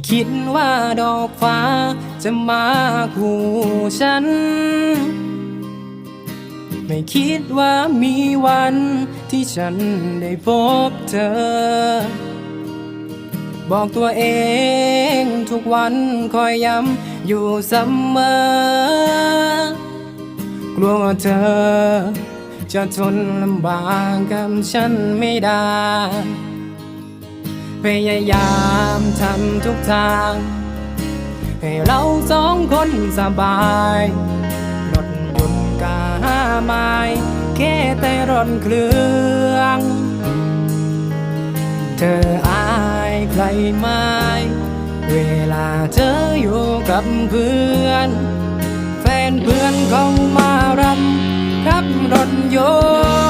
ไม่คิดว่าดอกฟ้าจะมาคู่ฉัน ไม่คิดว่ามีวันที่ฉันได้พบเธอ บอกตัวเองทุกวันคอยย้ำอยู่เสมอกลัวว่าเธอ จะทนลำบากกับฉันไม่ได้ พยายามทำทุกทาง ให้เราสองคนสบายรถยนต์กาไม้แค่แต่รถเครื่อง เธออายใครไหมเวลาเธออยู่กับเพื่อน แฟนเพื่อนเขามารับขับรถยนต์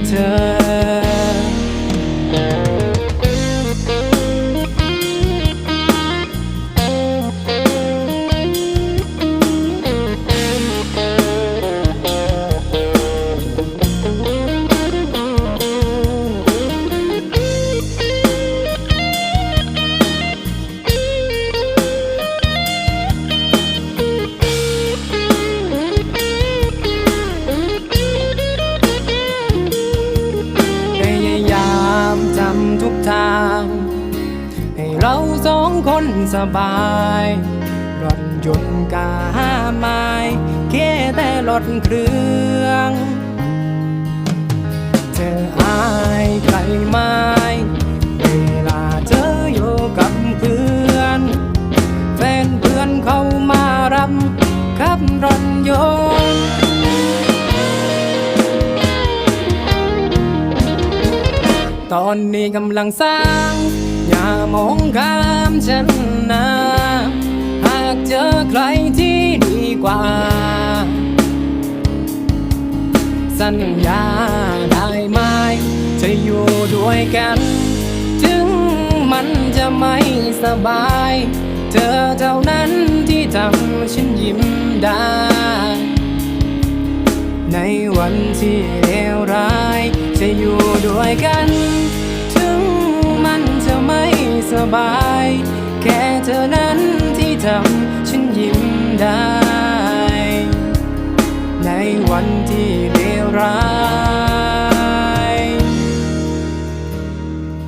มีามทำทุกทาง ให้เราสองคนสบายรถยนต์กาไม้แค่แต่รถเครื่อง เธออายใครมา อนนี้กำลังสร้าง อย่ามองข้ามฉันนะ หากเจอใครที่ดีกว่า สัญญาได้ไหมจะอยู่ด้วยกัน ถึงมันจะไม่สบาย เธอเท่านั้นที่ทำฉันยิ้มได้ ในวันที่เลวร้าย จะอยู่ด้วยกัน บาย แค่เธอนั้นที่ทำฉันยิ้มได้ ในวันที่เลวร้าย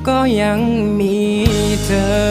ก็ยังมีเธอ